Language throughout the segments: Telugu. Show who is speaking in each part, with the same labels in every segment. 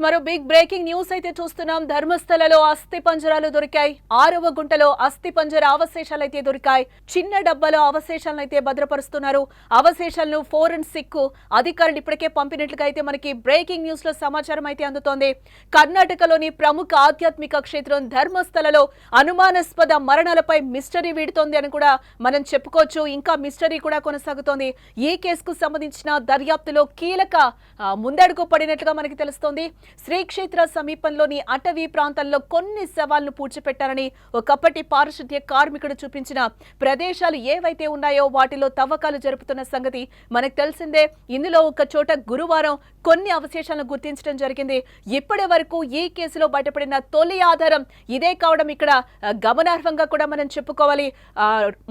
Speaker 1: ఎస్ మరో బిగ్ బ్రేకింగ్ న్యూస్ అయితే చూస్తున్నాం. ధర్మస్థలలో అస్థి పంజరాలు దొరికాయి. ఆరవ గుంటలో అస్థి పంజర అవశేషాలు అయితే దొరికాయి. చిన్న డబ్బాలో అవశేషాలను అయితే భద్రపరుస్తున్నారు. అవశేషాలను ఫోరెన్సిక్ అధికారులు ఇప్పటికే పంపినట్లుగా అయితే మనకి బ్రేకింగ్ న్యూస్లో సమాచారం అయితే అందుతోంది. కర్ణాటకలోని ప్రముఖ ఆధ్యాత్మిక క్షేత్రం ధర్మస్థలలో అనుమానాస్పద మరణాలపై మిస్టరీ వీడుతోంది అని కూడా మనం చెప్పుకోవచ్చు. ఇంకా మిస్టరీ కూడా కొనసాగుతోంది. ఈ కేసుకు సంబంధించిన దర్యాప్తులో కీలక ముందడుగు పడినట్లుగా మనకి తెలుస్తోంది. శ్రీక్షేత్ర సమీపంలోని అటవీ ప్రాంతాల్లో కొన్ని శవాలను పూడ్చిపెట్టారని ఒకప్పటి పారిశుద్ధ్య కార్మికుడు చూపించిన ప్రదేశాలు ఏవైతే ఉన్నాయో వాటిలో తవ్వకాలు జరుపుతున్న సంగతి మనకు తెలిసిందే. ఇందులో ఒక చోట గురువారం కొన్ని అవశేషాలను గుర్తించడం జరిగింది. ఇప్పటి వరకు ఈ కేసులో బయటపడిన తొలి ఆధారం ఇదే కావడం ఇక్కడ గమనార్హంగా కూడా మనం చెప్పుకోవాలి.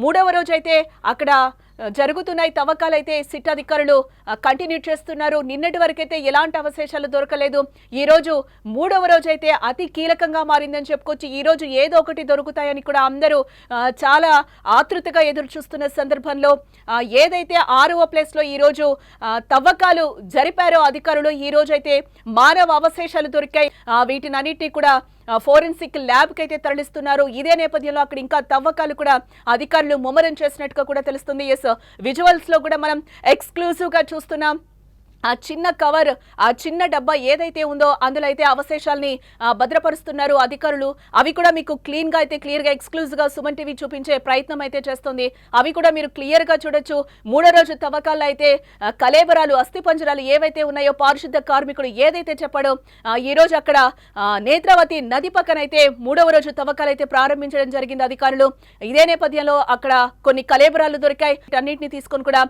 Speaker 1: మూడవ రోజు అయితే అక్కడ జరుగుతున్నాయి తవ్వకాలైతే సిట్ అధికారులు కంటిన్యూ చేస్తున్నారు. నిన్నటి వరకైతే ఎలాంటి అవశేషాలు దొరకలేదు. ఈ రోజు మూడవ రోజు అయితే అతి కీలకంగా మారిందని చెప్పుకోవచ్చు. ఈ రోజు ఏదో ఒకటి దొరుకుతాయని కూడా అందరూ చాలా ఆతృతగా ఎదురు చూస్తున్న సందర్భంలో ఏదైతే ఆరవ ప్లేస్లో తవ్వకాలు జరిపారో అధికారులు ఈ రోజు అయితే మానవ అవశేషాలు దొరికాయి. ఆ, వీటినన్నిటినీ కూడా ఫోరెన్సిక్ ల్యాబ్కి అయితే తరలిస్తున్నారు. ఇదే నేపథ్యంలో అక్కడ ఇంకా తవ్వకాలు కూడా అధికారులు ముమ్మరం చేసినట్టుగా కూడా తెలుస్తుంది. ఎస్ విజువల్స్లో కూడా మనం ఎక్స్క్లూజివ్గా చూస్తున్నాం. ఆ చిన్న కవర్ ఆ చిన్న డబ్బా ఏదైతే ఉందో అందులో అయితే అవశేషాల్ని భద్రపరుస్తున్నారు అధికారులు. అవి కూడా మీకు క్లీన్గా అయితే క్లియర్గా ఎక్స్క్లూజివ్గా గా సుమన్ టీవీ చూపించే ప్రయత్నం అయితే చేస్తుంది. అవి కూడా మీరు క్లియర్గా చూడొచ్చు. మూడో రోజు తవ్వకాల్లో అయితే కలేబరాలు అస్థిపంజరాలు ఏవైతే ఉన్నాయో పారిశుద్ధ కార్మికుడు ఏదైతే చెప్పాడో ఈరోజు ఈ రోజు అక్కడ నేత్రావతి నది పక్కన అయితే మూడవ రోజు తవ్వకాలు అయితే ప్రారంభించడం జరిగింది అధికారులు. ఇదే నేపథ్యంలో అక్కడ కొన్ని కలేబరాలు దొరికాయి. అన్నింటినీ తీసుకొని కూడా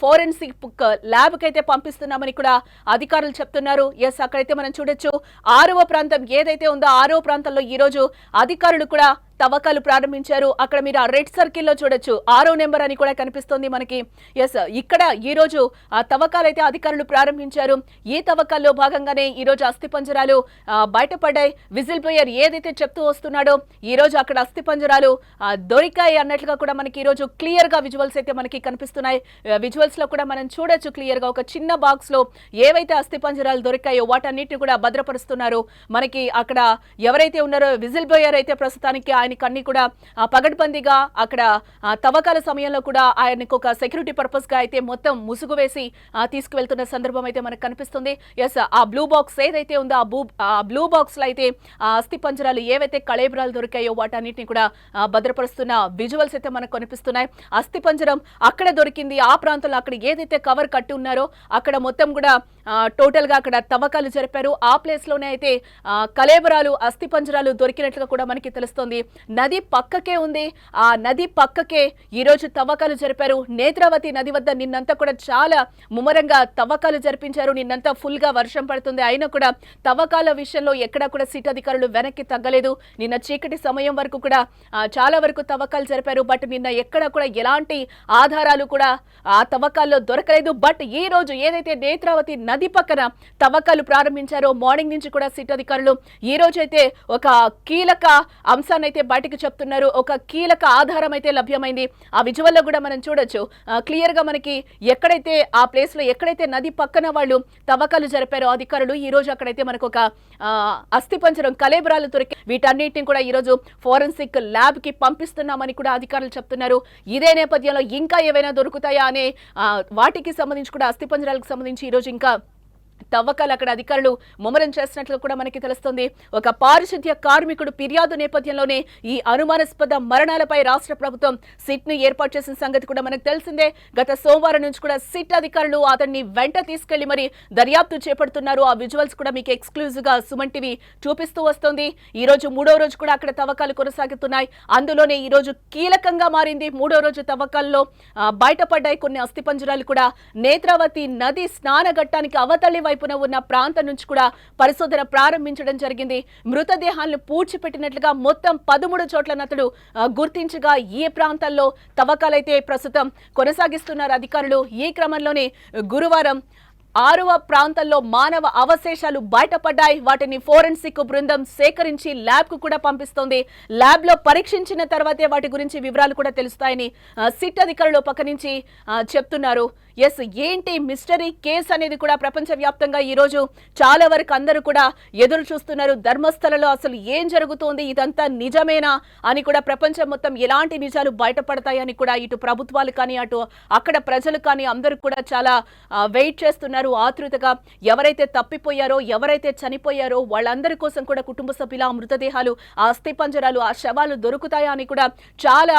Speaker 1: ఫోరెన్సిక్ ల్యాబ్కి అయితే పంపిస్తున్నారు. చేస్తున్నామని కూడా అధికారులు చెప్తున్నారు. ఎస్ అక్కడైతే మనం చూడొచ్చు. ఆరవ ప్రాంతం ఏదైతే ఉందో ఆరవ ప్రాంతంలో ఈ రోజు అధికారులు కూడా తవ్వకాలు ప్రారంభించారు. అక్కడ మీరు ఆ రెడ్ సర్కిల్లో చూడొచ్చు. ఆరో నెంబర్ అని కూడా కనిపిస్తుంది మనకి. ఎస్ ఇక్కడ ఈ రోజు ఆ తవ్వకాలు అయితే అధికారులు ప్రారంభించారు. ఈ తవ్వకాల్లో భాగంగానే ఈ రోజు అస్థి పంజరాలు బయటపడ్డాయి. విజిల్ ప్లేయర్ ఏదైతే చెప్తూ వస్తున్నాడో ఈ రోజు అక్కడ అస్థి పంజరాలు దొరికాయి అన్నట్లుగా కూడా మనకి ఈ రోజు క్లియర్గా విజువల్స్ అయితే మనకి కనిపిస్తున్నాయి. విజువల్స్లో కూడా మనం చూడొచ్చు క్లియర్గా ఒక చిన్న బాక్స్లో ఏవైతే అస్థి పంజరాలు దొరికాయో వాటన్నిటిని కూడా భద్రపరుస్తున్నారు. మనకి అక్కడ ఎవరైతే ఉన్నారో విజిల్ బ్లోయర్ అయితే ప్రస్తుతానికి ఆయనకి కూడా పగడ్బందీగా అక్కడ తవ్వకాల సమయంలో కూడా ఆయనకు ఒక సెక్యూరిటీ పర్పస్గా అయితే మొత్తం ముసుగు వేసి తీసుకువెళ్తున్న సందర్భం అయితే మనకు కనిపిస్తుంది. ఎస్ ఆ బ్లూ బాక్స్ ఏదైతే ఉందో ఆ బ్లూ ఆ బ్లూ బాక్స్లో అయితే ఆ అస్థి పంజరాలు ఏవైతే కళేబరాలు దొరికాయో వాటన్నిటిని కూడా భద్రపరుస్తున్న విజువల్స్ అయితే మనకు కనిపిస్తున్నాయి. అస్థి పంజరం అక్కడ దొరికింది. ఆ ప్రాంతంలో అక్కడ ఏదైతే కవర్ కట్టి ఉన్నారో అక్కడ మొత్తం కూడా టోటల్గా అక్కడ తవ్వకాలు జరిపారు. ఆ ప్లేస్లోనే అయితే కలేబరాలు కళేబరాలు అస్థి పంజరాలు దొరికినట్లుగా కూడా మనకి తెలుస్తోంది. నది పక్కకే ఉంది. ఆ నది పక్కకే ఈ రోజు తవ్వకాలు జరిపారు. నేత్రావతి నది వద్ద నిన్నంతా కూడా చాలా ముమ్మరంగా తవ్వకాలు జరిపించారు. నిన్నంతా ఫుల్గా వర్షం పడుతుంది. అయినా కూడా తవ్వకాల విషయంలో ఎక్కడా కూడా సిట్ అధికారులు వెనక్కి తగ్గలేదు. నిన్న చీకటి సమయం వరకు కూడా చాలా వరకు తవ్వకాలు జరిపారు. బట్ నిన్న ఎక్కడా కూడా ఎలాంటి ఆధారాలు కూడా ఆ తవ్వకాల్లో దొరకలేదు. బట్ ఈ రోజు ఏదైతే నేత్రావతి నది పక్కన తవ్వకాలు ప్రారంభించారో మార్నింగ్ నుంచి కూడా సిట్ అధికారులు. ఈ రోజైతే ఒక కీలక అంశాన్ని అయితే బయటకు చెప్తున్నారు. ఒక కీలక ఆధారం అయితే లభ్యమైంది. ఆ విజువల్లో కూడా మనం చూడొచ్చు. క్లియర్గా మనకి ఎక్కడైతే ఆ ప్లేస్లో ఎక్కడైతే నది పక్కన వాళ్ళు తవ్వకాలు జరిపారో అధికారులు ఈ రోజు అక్కడైతే మనకు ఒక ఆ, అస్థిపంజరం కలేబరాలు దొరికి వీటన్నిటిని కూడా ఈ రోజు ఫోరెన్సిక్ ల్యాబ్కి పంపిస్తున్నామని కూడా అధికారులు చెప్తున్నారు. ఇదే నేపథ్యంలో ఇంకా ఏవైనా దొరుకుతాయా అనే వాటికి సంబంధించి కూడా అస్థిపంజరాలకు సంబంధించి ఈరోజు ఇంకా తవ్వకాలు అక్కడ అధికారులు ముమ్మరం చేసినట్లు కూడా మనకి తెలుస్తుంది. ఒక పారిశుద్ధ్య కార్మికుడు ఫిర్యాదు నేపథ్యంలోనే ఈ అనుమానాస్పద మరణాలపై రాష్ట్ర ప్రభుత్వం సిట్ను ఏర్పాటు చేసిన సంగతి కూడా మనకు తెలిసిందే. గత సోమవారం నుంచి కూడా సిట్ అధికారులు అతన్ని వెంట తీసుకెళ్ళి మరి దర్యాప్తు చేపడుతున్నారు. ఆ విజువల్స్ కూడా మీకు ఎక్స్క్లూజివ్గా సుమన్ టీవీ చూపిస్తూ వస్తుంది. ఈ రోజు మూడో రోజు కూడా అక్కడ తవ్వకాలు కొనసాగుతున్నాయి. అందులోనే ఈ రోజు కీలకంగా మారింది. మూడో రోజు తవ్వకాల్లో బయటపడ్డాయి కొన్ని అస్థిపంజరాలు కూడా. నేత్రావతి నది స్నానఘట్టానికి అవతలి వైపున ఉన్న ప్రాంతం నుంచి కూడా పరిశోధన ప్రారంభించడం జరిగింది. మృతదేహాలను పూడ్చిపెట్టినట్లుగా మొత్తం పదమూడు చోట్ల నతడు గుర్తించగా ఏ ప్రాంతాల్లో తవ్వకాలైతే ప్రస్తుతం కొనసాగిస్తున్నారు అధికారులు. ఈ క్రమంలోనే గురువారం ఆరవ ప్రాంతంలో మానవ అవశేషాలు బయటపడ్డాయి. వాటిని ఫోరెన్సిక్ బృందం సేకరించి ల్యాబ్కు కూడా పంపిస్తోంది. ల్యాబ్లో పరీక్షించిన తర్వాతే వాటి గురించి వివరాలు కూడా తెలుస్తాయని సిట్ అధికారులు పక్క నుంచి చెప్తున్నారు. ఎస్ ఏంటి మిస్టరీ కేసు అనేది కూడా ప్రపంచవ్యాప్తంగా ఈరోజు చాలా వరకు అందరూ కూడా ఎదురు చూస్తున్నారు. ధర్మస్థలలో అసలు ఏం జరుగుతోంది? ఇదంతా నిజమేనా? అని కూడా ప్రపంచం మొత్తం ఎలాంటి నిజాలు బయటపడతాయని కూడా ఇటు ప్రభుత్వాలు కానీ అటు అక్కడ ప్రజలు కానీ అందరూ కూడా చాలా వెయిట్ చేస్తున్నారు. ఆతృతగా ఎవరైతే తప్పిపోయారో ఎవరైతే చనిపోయారో వాళ్ళందరి కోసం కూడా కుటుంబ సభ్యుల ఆ మృతదేహాలు ఆ అస్థిపంజరాలు ఆ శవాలు దొరుకుతాయా అని కూడా చాలా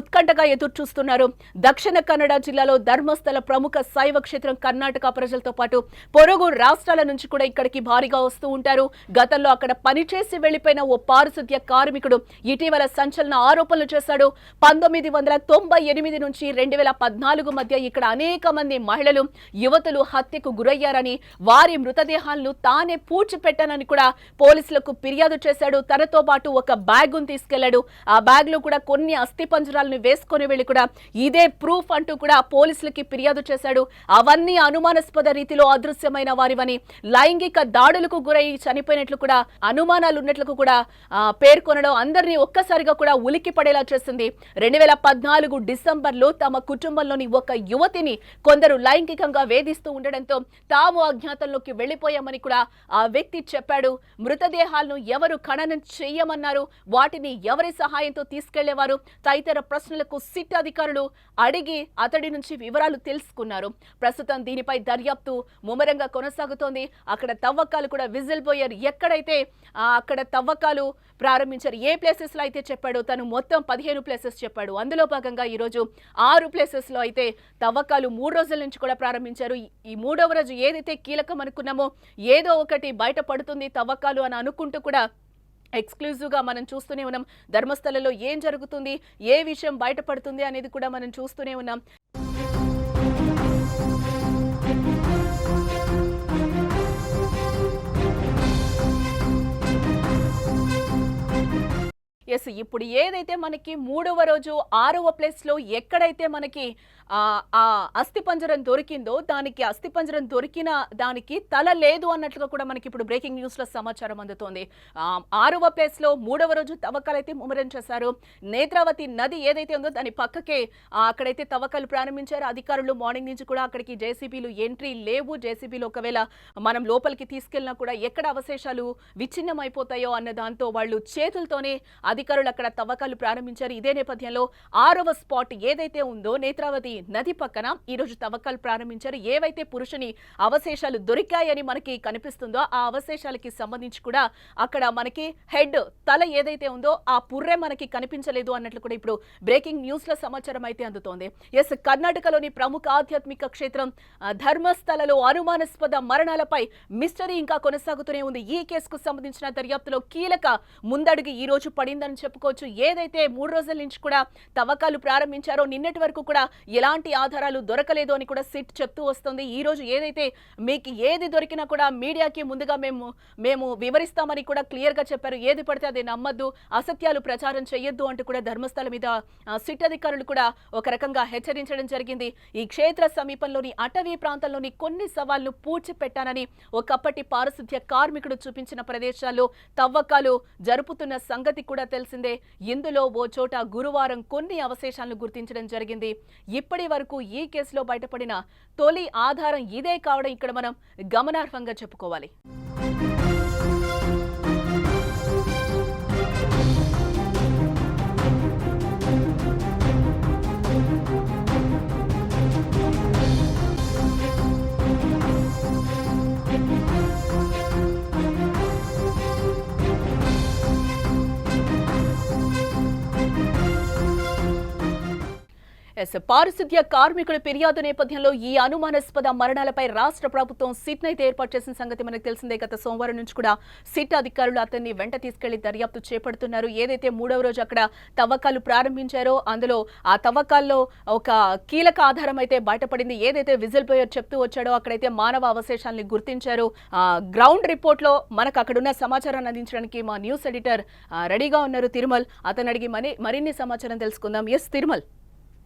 Speaker 1: ఉత్కంఠగా ఎదురు చూస్తున్నారు. దక్షిణ కన్నడ జిల్లాలో ధర్మస్థల ప్రముఖ శైవ క్షేత్రం కర్ణాటక ప్రజలతో పాటు పొరుగు రాష్ట్రాల నుంచి కూడా ఇక్కడికి భారీగా వస్తూ ఉంటారు. గతంలో అక్కడ పనిచేసి వెళ్ళిపోయిన ఓ పారిశుద్ధ్య కార్మికుడు ఇటీవల సంచలన ఆరోపణలు చేశాడు. పంతొమ్మిది వందల తొంభై ఎనిమిది నుంచి రెండు వేల పద్నాలుగు మధ్య ఇక్కడ అనేక మంది మహిళలు యువతులు హత్యకు గురయ్యారని వారి మృతదేహాలను తానే పూడ్చిపెట్టానని కూడా పోలీసులకు ఫిర్యాదు చేశాడు. తనతో పాటు ఒక బ్యాగ్ తీసుకెళ్ళాడు. ఆ బ్యాగ్లో కూడా కొన్ని అస్థి పంజరాలను వేసుకొని వెళ్ళి కూడా ఇదే ప్రూఫ్ అంటూ కూడా పోలీసులకి ఫిర్యాదు చేశాడు. అవన్నీ అనుమానాస్పద రీతిలో అదృశ్యమైన వారివని లైంగిక దాడులకు గురై చనిపోయినట్లు కూడా అనుమానాలు ఉన్నట్లు కూడా పేర్కొనడం అందరినీ ఒక్కసారిగా కూడా ఉలిక్కి పడేలా చేసింది. రెండు వేల పద్నాలుగు డిసెంబర్లో తమ కుటుంబంలోని ఒక యువతిని కొందరు లైంగికంగా వేధిస్తూ ఉండడంతో తాము అజ్ఞాతంలోకి వెళ్ళిపోయామని కూడా ఆ వ్యక్తి చెప్పాడు. మృతదేహాలను ఎవరు ఖననం చేయమన్నారు? వాటిని ఎవరి సహాయంతో తీసుకెళ్ళేవారు? తదితర ప్రశ్నలకు సిట్ అధికారులు అడిగి అతడి నుంచి వివరాలు తీసుకున్నారు. ప్రస్తుతం దీనిపై దర్యాప్తు ముమ్మరంగా కొనసాగుతోంది. అక్కడ తవ్వకాలు కూడా విజిల్ పోయారు ఎక్కడైతే అక్కడ తవ్వకాలు ప్రారంభించారు ఏ ప్లేసెస్లో అయితే చెప్పాడో తను మొత్తం పదిహేను ప్లేసెస్ చెప్పాడు. అందులో భాగంగా ఈ రోజు ఆరు ప్లేసెస్లో అయితే తవ్వకాలు మూడు రోజుల నుంచి కూడా ప్రారంభించారు. ఈ- మూడవ రోజు ఏదైతే కీలకం అనుకున్నామో ఏదో ఒకటి బయట పడుతుంది తవ్వకాలు అని అనుకుంటూ కూడా ఎక్స్క్లూజివ్గా మనం చూస్తూనే ఉన్నాం. ధర్మస్థలలో ఏం జరుగుతుంది ఏ విషయం బయటపడుతుంది అనేది కూడా మనం చూస్తూనే ఉన్నాం. ఎస్ ఇప్పుడు ఏదైతే మనకి మూడవ రోజు ఆరవ ప్లేస్లో ఎక్కడైతే మనకి ఆ అస్థిపంజరం దొరికిందో దానికి అస్థిపంజరం దొరికిన దానికి తల లేదు అన్నట్లుగా కూడా మనకి ఇప్పుడు బ్రేకింగ్ న్యూస్లో సమాచారం అందుతోంది. ఆరవ ప్లేస్లో మూడవ రోజు తవ్వకాలైతే ముమ్మరం చేశారు. నేత్రావతి నది ఏదైతే ఉందో దాని పక్కకే అక్కడైతే తవ్వకాలు ప్రారంభించారు. అధికారులు మార్నింగ్ నుంచి కూడా అక్కడికి జేసీబీలు ఎంట్రీ లేవు. జేసీబీలు ఒకవేళ మనం లోపలికి తీసుకెళ్ళినా కూడా ఎక్కడ అవశేషాలు విచ్ఛిన్నం అయిపోతాయో అన్న దాంతో వాళ్ళు చేతులతోనే అధికారులు అక్కడ తవ్వకాలు ప్రారంభించారు. ఇదే నేపథ్యంలో ఆరవ స్పాట్ ఏదైతే ఉందో నేత్రావతి నది పక్కన ఈ రోజు తవ్వకాలు ప్రారంభించారు. ఏవైతే పురుషుని అవశేషాలు దొరికాయని మనకి కనిపిస్తుందో ఆ అవశేషాలకి సంబంధించి కూడా అక్కడ మనకి హెడ్ తల ఏదైతే ఉందో ఆ పుర్రె మనకి కనిపించలేదు అన్నట్లు కూడా ఇప్పుడు బ్రేకింగ్ న్యూస్లో సమాచారం అయితే అందుతోంది. ఎస్ కర్ణాటకలోని ప్రముఖ ఆధ్యాత్మిక క్షేత్రం ధర్మస్థలలో అనుమానాస్పద మరణాలపై మిస్టరీ ఇంకా కొనసాగుతూనే ఉంది. ఈ కేసుకు సంబంధించిన దర్యాప్తులో కీలక ముందడుగు ఈ రోజు ఉందని చెప్పుకోవచ్చు. ఏదైతే మూడు రోజుల నుంచి కూడా తవ్వకాలు ప్రారంభించారో నిన్నటి వరకు కూడా ఎలాంటి ఆధారాలు దొరకలేదు అని కూడా సిట్ చెప్తూ వస్తుంది. ఈ రోజు ఏదైతే మీకు ఏది దొరికినా కూడా మీడియాకి ముందుగా మేము మేము వివరిస్తామని కూడా క్లియర్గా చెప్పారు. ఏది పడితే అది నమ్మద్దు అసత్యాలు ప్రచారం చేయొద్దు అంటూ కూడా ధర్మస్థల మీద సిట్ అధికారులు కూడా ఒక రకంగా హెచ్చరించడం జరిగింది. ఈ క్షేత్ర సమీపంలోని అటవీ ప్రాంతంలోని కొన్ని సవాళ్ళు పూడ్చిపెట్టానని ఒకప్పటి పారిశుద్ధ్య కార్మికుడు చూపించిన ప్రదేశాల్లో తవ్వకాలు జరుపుతున్న సంగతి కూడా తెలిసిందే. ఇందులో ఓ చోట గురువారం కొన్ని అవశేషాలను గుర్తించడం జరిగింది. ఇప్పటి వరకు ఈ కేసులో బయటపడిన తొలి ఆధారం ఇదే కావడం ఇక్కడ మనం గమనార్హంగా చెప్పుకోవాలి. ఎస్ పారిశుద్ధ్య కార్మికుల ఫిర్యాదు నేపథ్యంలో ఈ అనుమానాస్పద మరణాలపై రాష్ట్ర ప్రభుత్వం సిట్ అయితే ఏర్పాటు చేసిన సంగతి మనకు తెలిసిందే. గత సోమవారం నుంచి కూడా సిట్ అధికారులు అతన్ని వెంట తీసుకెళ్ళి దర్యాప్తు చేపడుతున్నారు. ఏదైతే మూడవ రోజు అక్కడ తవ్వకాలు ప్రారంభించారో అందులో ఆ తవ్వకాల్లో ఒక కీలక ఆధారం అయితే బయటపడింది. ఏదైతే విజిల్ పోయర్ చెప్తూ వచ్చాడో అక్కడైతే మానవ అవశేషాలని గుర్తించారు. గ్రౌండ్ రిపోర్ట్లో మనకు అక్కడున్న సమాచారాన్ని అందించడానికి మా న్యూస్ ఎడిటర్ రెడీగా ఉన్నారు తిరుమల్. అతను అడిగి మరి మరిన్ని సమాచారం తెలుసుకుందాం. ఎస్ తిరుమల్.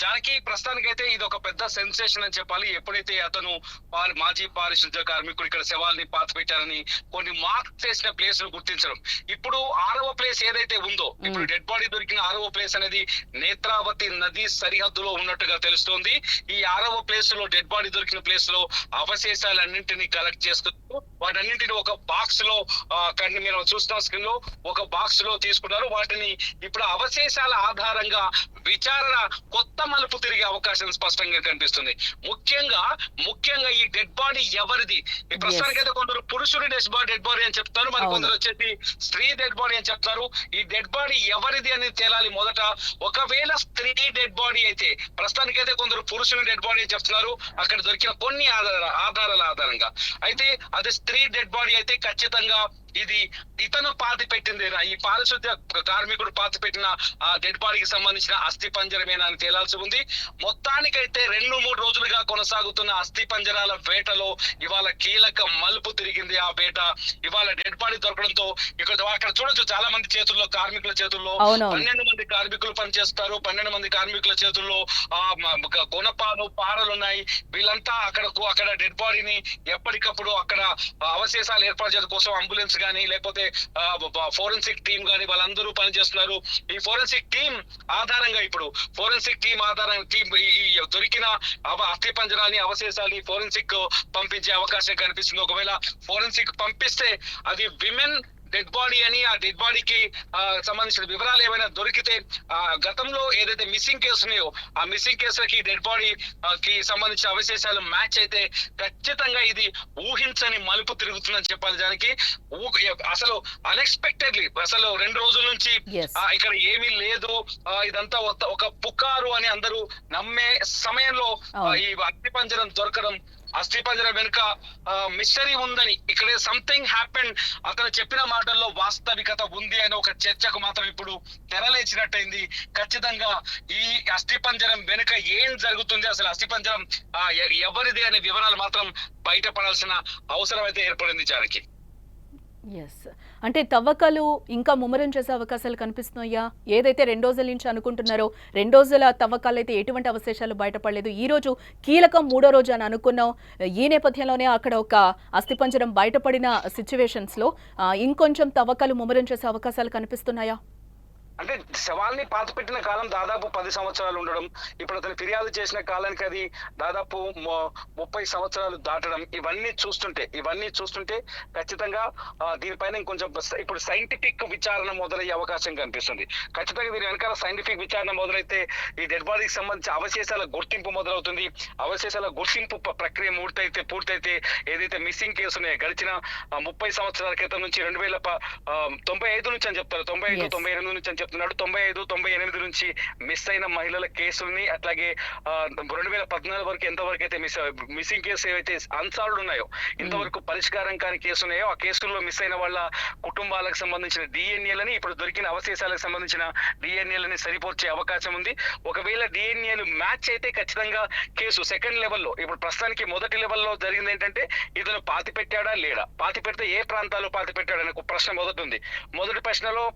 Speaker 2: జానకి ప్రస్తుతానికైతే ఇది ఒక పెద్ద సెన్సేషన్ అని చెప్పాలి. ఎప్పుడైతే అతను మాజీ పారిశుద్ధ్య కార్మికుడు ఇక్కడ శవాల్ని పాత పెట్టారని కొన్ని మార్క్స్ చేసిన ప్లేస్ను గుర్తించడం. ఇప్పుడు ఆరవ ప్లేస్ ఏదైతే ఉందో ఇప్పుడు డెడ్ బాడీ దొరికిన ఆరవ ప్లేస్ అనేది నేత్రావతి నది సరిహద్దులో ఉన్నట్టుగా తెలుస్తోంది. ఈ ఆరవ ప్లేస్లో డెడ్ బాడీ దొరికిన ప్లేస్లో అవశేషాలన్నింటినీ కలెక్ట్ చేస్తూ వాటన్నింటిని ఒక బాక్స్లో కండి మీరు చూస్తున్న స్క్రీన్లో ఒక బాక్స్లో తీసుకున్నారు. వాటిని ఇప్పుడు అవశేషాల ఆధారంగా విచారణ కొత్త మలుపు తిరిగే అవకాశం స్పష్టంగా కనిపిస్తుంది. ముఖ్యంగా ముఖ్యంగా ఈ డెడ్ బాడీ ఎవరిది? ఈ ప్రస్తుతానికైతే కొందరు పురుషుడి డెడ్ బాడీ డెడ్ బాడీ అని చెప్తారు. మరి. కొందరు వచ్చేసి స్త్రీ డెడ్ బాడీ అని చెప్తారు. ఈ డెడ్ బాడీ ఎవరిది అని తేలాలి మొదట? ఒకవేళ స్త్రీ డెడ్ బాడీ అయితే ప్రస్తుతానికైతే కొందరు పురుషుని డెడ్ బాడీ అని చెప్తున్నారు. అక్కడ దొరికిన కొన్ని ఆధార ఆధారాల ఆధారంగా. అయితే అది స్త్రీ డెడ్ బాడీ అయితే ఖచ్చితంగా ఇది ఇతను పాతి పెట్టిందేనా ఈ పారిశుద్ధ్య కార్మికుడు పాతి పెట్టిన ఆ డెడ్ బాడీకి సంబంధించిన అస్థి పంజరమేనా అని తేలాల్సి ఉంది. మొత్తానికైతే రెండు మూడు రోజులుగా కొనసాగుతున్న అస్థి పంజరాల వేటలో ఇవాళ కీలక మలుపు తిరిగింది ఆ వేట. ఇవాళ డెడ్ బాడీ దొరకడంతో ఇక్కడ అక్కడ చూడొచ్చు చాలా మంది చేతుల్లో కార్మికుల చేతుల్లో. పన్నెండు మంది కార్మికులు పనిచేస్తారు. పన్నెండు మంది కార్మికుల చేతుల్లో ఆ గుణపాలు పారలు ఉన్నాయి. వీళ్ళంతా అక్కడ అక్కడ డెడ్ బాడీని ఎప్పటికప్పుడు అక్కడ అవశేషాలు ఏర్పాటు చేయడం కోసం అంబులెన్స్ కానీ లేకపోతే ఫోరెన్సిక్ టీం కానీ వాళ్ళందరూ పనిచేస్తున్నారు. ఈ ఫోరెన్సిక్ టీం ఆధారంగా ఇప్పుడు ఫోరెన్సిక్ టీం ఆధారంగా టీం ఈ దొరికిన అవ అస్థి పంజరాన్ని అవశేషాలని ఫోరెన్సిక్ పంపించే అవకాశం కనిపిస్తుంది. ఒకవేళ ఫోరెన్సిక్ పంపిస్తే అది విమెన్ డెడ్ బాడీ అని ఆ డెడ్ బాడీకి సంబంధించిన వివరాలు ఏమైనా దొరికితే ఆ గతంలో ఏదైతే మిస్సింగ్ కేసు ఉన్నాయో ఆ మిస్సింగ్ కేసులకి డెడ్ బాడీ కి సంబంధించిన అవశేషాలు మ్యాచ్ అయితే ఖచ్చితంగా ఇది ఊహించని మలుపు తిరుగుతుందని చెప్పాలి దానికి. అసలు అన్ఎక్స్పెక్టెడ్లీ అసలు రెండు రోజుల నుంచి ఇక్కడ ఏమీ లేదు. ఇదంతా ఒక- పుకారు అని అందరూ నమ్మే సమయంలో. ఈ అస్థి పంజరం దొరకడం అస్థిపంజర వెనుక మిస్టరీ ఉందని. ఇక్కడ సంథింగ్ హ్యాపెన్ అతను చెప్పిన మాటల్లో వాస్తవికత ఉంది అని ఒక చర్చకు మాత్రం ఇప్పుడు తెరలేచినట్టయింది. ఖచ్చితంగా ఈ అస్థిపంజరం వెనుక ఏం జరుగుతుంది? అసలు అస్థిపంజరం ఎవరిది అనే వివరాలు మాత్రం బయటపడాల్సిన అవసరం అయితే ఏర్పడింది జానకి.
Speaker 1: ఎస్ అంటే తవ్వకాలు ఇంకా ముమ్మరం చేసే అవకాశాలు కనిపిస్తున్నాయా? ఏదైతే రెండు రోజుల నుంచి అనుకుంటున్నారో రెండు రోజుల తవ్వకాలు అయితే ఎటువంటి అవశేషాలు బయటపడలేదు. ఈ రోజు కీలకం మూడో రోజు అని అనుకున్నాం. ఈ నేపథ్యంలోనే అక్కడ ఒక అస్థిపంజరం బయటపడిన సిచ్యువేషన్స్లో ఇంకొంచెం తవ్వకాలు ముమ్మరం చేసే అవకాశాలు కనిపిస్తున్నాయా?
Speaker 2: అంటే శవాల్ని పాత పెట్టిన కాలం దాదాపు పది సంవత్సరాలు ఉండడం ఇప్పుడు అతను ఫిర్యాదు చేసిన కాలానికి అది దాదాపు ముప్పై సంవత్సరాలు దాటడం ఇవన్నీ చూస్తుంటే ఇవన్నీ చూస్తుంటే ఖచ్చితంగా దీనిపైన ఇంకొంచెం ఇప్పుడు సైంటిఫిక్ విచారణ మొదలయ్యే అవకాశం కనిపిస్తుంది. ఖచ్చితంగా దీని వెనకాల సైంటిఫిక్ విచారణ మొదలైతే ఈ డెడ్ బాడీకి సంబంధించి అవశేషాల గుర్తింపు మొదలవుతుంది. అవశేషాల గుర్తింపు ప్రక్రియ పూర్తయితే పూర్తయితే ఏదైతే మిస్సింగ్ కేసు ఉన్నాయో గడిచిన ముప్పై సంవత్సరాల క్రితం నుంచి రెండు వేల తొంభై ఐదు నుంచి అని చెప్తారు. తొంభై ఐదు. తొంభై ఎనిమిది నుంచి అని చెప్తున్నాడు తొంభై ఐదు తొంభై ఎనిమిది నుంచి మిస్ అయిన మహిళల కేసుల్ని అట్లాగే రెండు వేల పద్నాలుగు వరకు ఎంతవరకు అయితే మిస్ మిస్సింగ్ కేసు ఏవైతే అన్సాల్వ్డ్ ఉన్నాయో ఇంతవరకు పరిష్కారం కాని కేసు ఉన్నాయో ఆ కేసుల్లో మిస్ అయిన వాళ్ళ కుటుంబాలకు సంబంధించిన డిఎన్ఏలని ఇప్పుడు దొరికిన అవశేషాలకు సంబంధించిన డిఎన్ఏలని సరిపోర్చే అవకాశం ఉంది. ఒకవేళ డిఎన్ఏలు మ్యాచ్ అయితే ఖచ్చితంగా కేసు సెకండ్ లెవెల్లో ఇప్పుడు ప్రస్తుతానికి మొదటి లెవెల్లో జరిగింది ఏంటంటే ఇతను పాతి పెట్టాడా లేడా? పాతి పెడితే ఏ ప్రాంతాల్లో పాతి పెట్టాడు అనే ఒక ప్రశ్న మొదటి ఉంది. మొదటి ప్రశ్నలో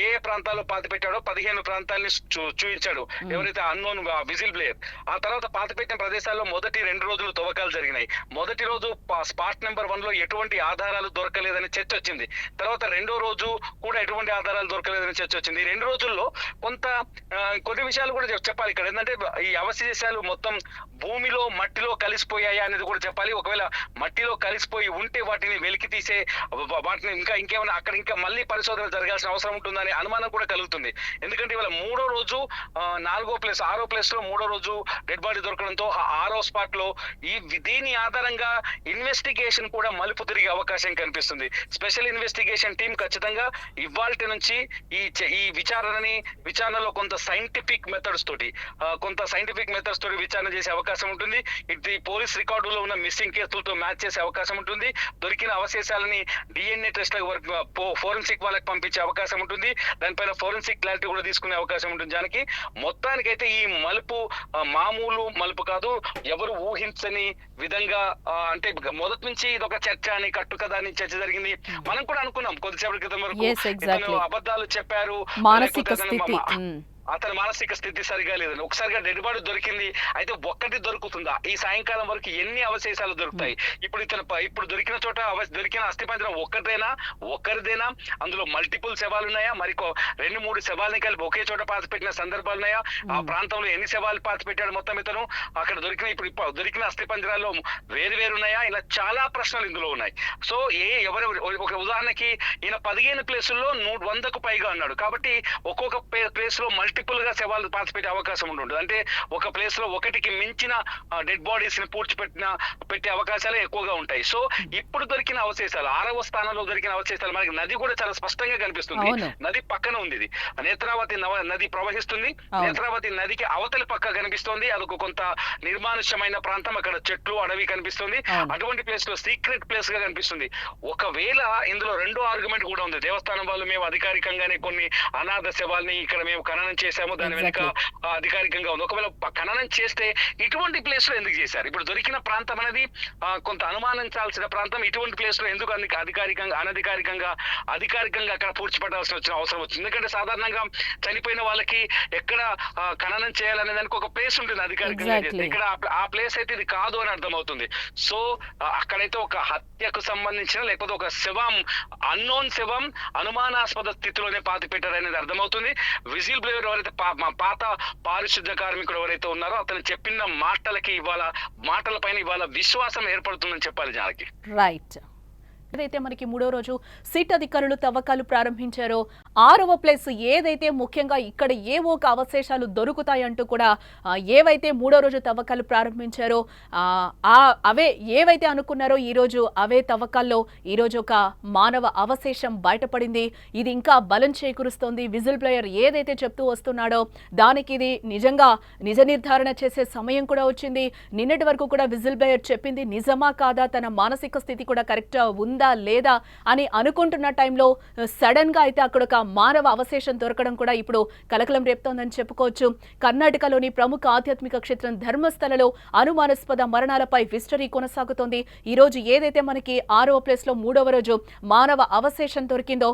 Speaker 2: ఏ ఏ ప్రాంతాల్లో పాతి పెట్టాడో పదిహేను ప్రాంతాల్ని చూపించాడు ఎవరైతే అన్నోన్ విజిల్ బ్లేయర్ ఆ తర్వాత పాతి పెట్టిన ప్రదేశాల్లో మొదటి రెండు రోజులు తవ్వకాలు జరిగినాయి. మొదటి రోజు స్పాట్ నెంబర్ వన్లో ఎటువంటి ఆధారాలు దొరకలేదని చర్చ వచ్చింది. తర్వాత రెండో రోజు కూడా ఎటువంటి ఆధారాలు దొరకలేదని చర్చ వచ్చింది. రెండు రోజుల్లో కొంత కొన్ని విషయాలు కూడా చెప్- చెప్పాలి ఇక్కడ. ఏంటంటే ఈ అవశేషాలు మొత్తం భూమిలో మట్టిలో కలిసిపోయాయా అనేది కూడా చెప్పాలి. ఒకవేళ మట్టిలో కలిసిపోయి ఉంటే వాటిని వెలికి తీసే వాటిని ఇంకా ఇంకేమైనా అక్కడ ఇంకా మళ్ళీ పరిశోధన జరగాల్సిన అవసరం ఉంటుందనే అనుమానం కూడా కలుగుతుంది. ఎందుకంటే ఇవాళ మూడో రోజు నాలుగో ప్లేస్ ఆరో ప్లేస్లో మూడో రోజు డెడ్ బాడీ దొరకడంతో ఆరో స్పాట్లో ఈ దీని ఆధారంగా ఇన్వెస్టిగేషన్ కూడా మలుపు తిరిగే అవకాశం కనిపిస్తుంది. స్పెషల్ ఇన్వెస్టిగేషన్ టీం ఖచ్చితంగా ఇవాల్టి నుంచి ఈ ఈ విచారణని విచారణలో కొంత సైంటిఫిక్ మెథడ్స్ తోటి కొంత సైంటిఫిక్ మెథడ్స్ తోటి విచారణ చేసే అవకాశం ఉంటుంది. ఇది పోలీస్ రికార్డులో ఉన్న మిస్సింగ్ కేసులతో మ్యాచ్ చేసే అవకాశం ఉంటుంది. దొరికిన అవశేషాలని డిఎన్ఏ టెస్ట్ వరకు ఫోరెన్సిక్ వాళ్ళకి పంపించే అవకాశం ఉంటుంది. దానిపైన ఫోరెన్సిక్ క్లారిటీ కూడా తీసుకునే అవకాశం ఉంటుంది. దానికి మొత్తానికైతే ఈ మలుపు మామూలు మలుపు కాదు ఎవరు ఊహించని విధంగా అంటే మొదటి నుంచి ఇది ఒక చర్చ అని కట్టు కదా అని చర్చ జరిగింది. మనం కూడా అనుకున్నాం కొద్దిసేపటి క్రితం వరకు అబద్ధాలు చెప్పారు
Speaker 1: మానసిక స్థితి.
Speaker 2: అతని మానసిక స్థితి సరిగా లేదని ఒకసారిగా డెడ్ బాడీ దొరికింది అయితే ఒక్కటి దొరుకుతుందా? ఈ సాయంకాలం వరకు ఎన్ని అవశేషాలు దొరుకుతాయి? ఇప్పుడు ఇతను ఇప్పుడు దొరికిన చోట దొరికిన అస్థిపంజరం ఒక్కటేనా? ఒక్కరిదేనా? అందులో మల్టిపుల్ శవాలు ఉన్నాయా మరి రెండు మూడు శవాలని కలిపి ఒకే చోట పాతి పెట్టిన సందర్భాలు ఉన్నాయా ఆ ప్రాంతంలో ఎన్ని శవాలు పాతి పెట్టాడు మొత్తం ఇతను? అక్కడ దొరికిన ఇప్పుడు దొరికిన అస్థిపంజరాల్లో వేరు వేరు ఉన్నాయా? ఇలా చాలా ప్రశ్నలు ఇందులో ఉన్నాయి. సో ఏ ఎవరెవరు ఒక ఉదాహరణకి ఈయన పదిహేను ప్లేసుల్లో నూట వందకు పైగా అన్నాడు. కాబట్టి ఒక్కొక్క ప్లేస్లో గా శవాలు పాతిపెట్టే అవకాశం ఉంటుంది అంటే ఒక ప్లేస్లో ఒకటికి మించిన డెడ్ బాడీస్ని పూడ్చిపెట్టిన పెట్టే అవకాశాలు ఎక్కువగా ఉంటాయి. సో ఇప్పుడు దొరికిన అవశేషాలు ఆరవ స్థానంలో దొరికిన అవశేషాలు మనకి నది కూడా చాలా స్పష్టంగా కనిపిస్తుంది. నది పక్కన ఉంది ఇది నేత్రావతి నది ప్రవహిస్తుంది. నేత్రావతి నదికి అవతలి పక్క కనిపిస్తుంది. అదొక కొంత నిర్మానుష్యమైన ప్రాంతం. అక్కడ చెట్లు అడవి కనిపిస్తుంది. అటువంటి ప్లేస్లో సీక్రెట్ ప్లేస్గా కనిపిస్తుంది. ఒకవేళ ఇందులో రెండో ఆర్గ్యుమెంట్ కూడా ఉంది. దేవస్థానం వాళ్ళు మేము అధికారికంగానే కొన్ని అనాథ శవాల్ని ఇక్కడ మేము ఖననం చేశాము దాని వెనుక అధికారికంగా ఉంది. ఒకవేళ ఖననం చేస్తే ఇటువంటి ప్లేస్లో ఎందుకు చేశారు? ఇప్పుడు దొరికిన ప్రాంతం అనేది కొంత అనుమానించాల్సిన ప్రాంతం ఇటువంటి ప్లేస్లో ఎందుకు అధికారికంగా అనధికారికంగా అధికారికంగా అక్కడ పూడ్చిపెట్టాల్సిన వచ్చిన అవసరం వచ్చింది? ఎందుకంటే సాధారణంగా చనిపోయిన వాళ్ళకి ఎక్కడ ఖననం చేయాలనే దానికి ఒక ప్లేస్ ఉంటుంది అధికారికంగా. చేస్తే. ఇక్కడ ఆ- ప్లేస్ అయితే ఇది కాదు అని అర్థమవుతుంది. సో అక్కడైతే ఒక హత్యకు సంబంధించిన లేకపోతే ఒక శవం అన్నోన్ శవం అనుమానాస్పద స్థితిలోనే పాతి పెట్టారనేది అర్థమవుతుంది. విజిల్ బ్లేవర్ ఎవరైతే మా పాత పారిశుద్ధ కార్మికుడు ఎవరైతే ఉన్నారో అతను చెప్పిన మాటలకి ఇవాళ మాటల పైన ఇవాళ విశ్వాసం ఏర్పడుతుందని చెప్పాలి జానకి
Speaker 1: రైట్ ఏదైతే మనకి మూడో రోజు సిట్ అధికారులు తవ్వకాలు ప్రారంభించారో ఆరవ ప్లేస్ ఏదైతే ముఖ్యంగా ఇక్కడ ఏవో ఒక అవశేషాలు దొరుకుతాయంటూ కూడా ఏవైతే మూడో రోజు తవ్వకాలు ప్రారంభించారో ఆ, అవే ఏవైతే అనుకున్నారో ఈ రోజు అవే తవ్వకాల్లో ఈ రోజు ఒక మానవ అవశేషం బయటపడింది. ఇది ఇంకా బలం చేకూరుస్తోంది. విజిల్ ప్లేయర్ ఏదైతే చెప్తూ వస్తున్నాడో దానికి ఇది నిజంగా నిజ నిర్ధారణ చేసే సమయం కూడా వచ్చింది. నిన్నటి వరకు కూడా విజిల్ ప్లేయర్ చెప్పింది నిజమా కాదా తన మానసిక స్థితి కూడా కరెక్ట్ ఉందా లేదా అని అనుకుంటున్న టైంలో సడన్గా అయితే అక్కడ ఒక మానవ అవశేషం దొరకడం కూడా ఇప్పుడు కలకలం రేపుతోందని చెప్పుకోవచ్చు. కర్ణాటకలోని ప్రముఖ ఆధ్యాత్మిక క్షేత్రం ధర్మస్థలలో అనుమానాస్పద మరణాలపై విస్టరీ కొనసాగుతోంది. ఈ రోజు ఏదైతే మనకి ఆరవ ప్లేస్లో మూడవ రోజు మానవ అవశేషం దొరికిందో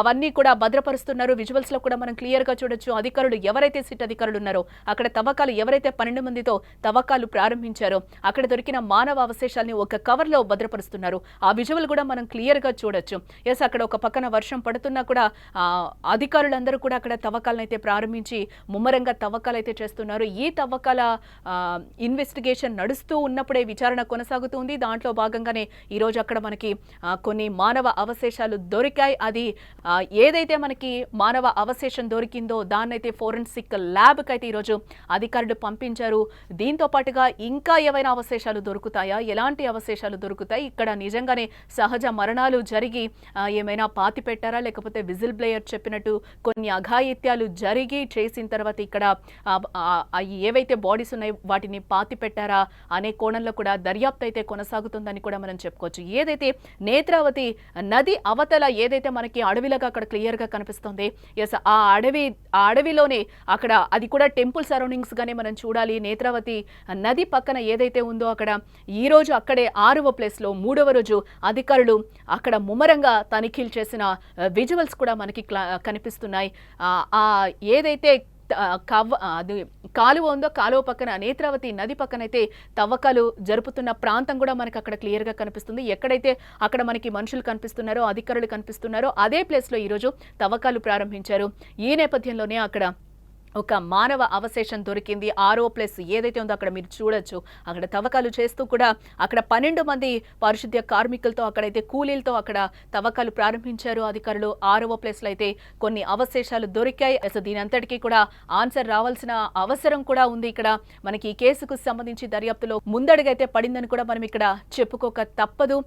Speaker 1: అవన్నీ కూడా భద్రపరుస్తున్నారు. విజువల్స్లో కూడా మనం క్లియర్గా చూడొచ్చు. అధికారులు ఎవరైతే సిట్ అధికారులు ఉన్నారో అక్కడ తవ్వకాలు ఎవరైతే పన్నెండు మందితో తవ్వకాలు ప్రారంభించారో అక్కడ దొరికిన మానవ అవశేషాల్ని ఒక కవర్లో భద్రపరుస్తున్నారు. ఆ విజువల్ కూడా మనం క్లియర్గా చూడొచ్చు. ఎస్ అక్కడ ఒక పక్కన వర్షం పడుతున్నా కూడా అధికారులందరూ కూడా అక్కడ తవ్వకాలను అయితే ప్రారంభించి ముమ్మరంగా తవ్వకాలు అయితే చేస్తున్నారు. ఈ తవ్వకాల ఇన్వెస్టిగేషన్ నడుస్తూ ఉన్నప్పుడే విచారణ కొనసాగుతుంది. దాంట్లో భాగంగానే ఈ రోజు అక్కడ మనకి కొన్ని మానవ అవశేషాలు దొరికాయి. అది ఏదైతే మనకి మానవ అవశేషం దొరికిందో దాన్నైతే ఫోరెన్సిక్ ల్యాబ్కి అయితే ఈరోజు అధికారులు పంపించారు. దీంతో పాటుగా ఇంకా ఏవైనా అవశేషాలు దొరుకుతాయా? ఎలాంటి అవశేషాలు దొరుకుతాయి? ఇక్కడ నిజంగానే సహజ మరణాలు జరిగి ఏమైనా పాతి పెట్టారా? లేకపోతే విజిల్ బ్లేయర్ చెప్పినట్టు కొన్ని అఘాయిత్యాలు జరిగి చేసిన తర్వాత ఇక్కడ ఏవైతే బాడీస్ ఉన్నాయో వాటిని పాతి పెట్టారా? అనే కోణంలో కూడా దర్యాప్తు అయితే కొనసాగుతుందని కూడా మనం చెప్పుకోవచ్చు. ఏదైతే నేత్రావతి నది అవతల ఏదైతే మనకి అడవిలాగా అక్కడ క్లియర్గా కనిపిస్తుంది ఎస్ ఆ అడవి ఆ అడవిలోనే అక్కడ అది కూడా టెంపుల్ సరౌండింగ్స్ గానే మనం చూడాలి. నేత్రావతి నది పక్కన ఏదైతే ఉందో అక్కడ ఈ రోజు అక్కడే ఆరవ ప్లేస్లో మూడవ రోజు అధికారులు అక్కడ ముమ్మరంగా తనిఖీలు చేసిన విజువల్స్ కూడా మనకి క్లా- కనిపిస్తున్నాయి. ఆ, ఏదైతే కవ్వ అది కాలువ ఉందో కాలువ పక్కన నేత్రావతి నది పక్కన అయితే తవ్వకాలు జరుపుతున్న ప్రాంతం కూడా మనకి అక్కడ క్లియర్గా కనిపిస్తుంది. ఎక్కడైతే అక్కడ మనకి మనుషులు కనిపిస్తున్నారో అధికారులు కనిపిస్తున్నారో అదే ప్లేస్లో ఈరోజు తవ్వకాలు ప్రారంభించారు. ఈ నేపథ్యంలోనే అక్కడ ఒక మానవ అవశేషం దొరికింది. ఆరో ప్లస్ ఏదైతే ఉందో అక్కడ మీరు చూడొచ్చు. అక్కడ తవ్వకాలు చేస్తూ కూడా అక్కడ పన్నెండు మంది పారిశుద్ధ్య కార్మికులతో అక్కడైతే కూలీలతో అక్కడ తవ్వకాలు ప్రారంభించారు అధికారులు. ఆరో ప్లేస్లో అయితే కొన్ని అవశేషాలు దొరికాయి. అసలు దీని అంతటికీ కూడా ఆన్సర్ రావాల్సిన అవసరం కూడా ఉంది ఇక్కడ. మనకి ఈ కేసుకు సంబంధించి దర్యాప్తులో ముందడుగైతే పడిందని కూడా మనం ఇక్కడ చెప్పుకోక తప్పదు.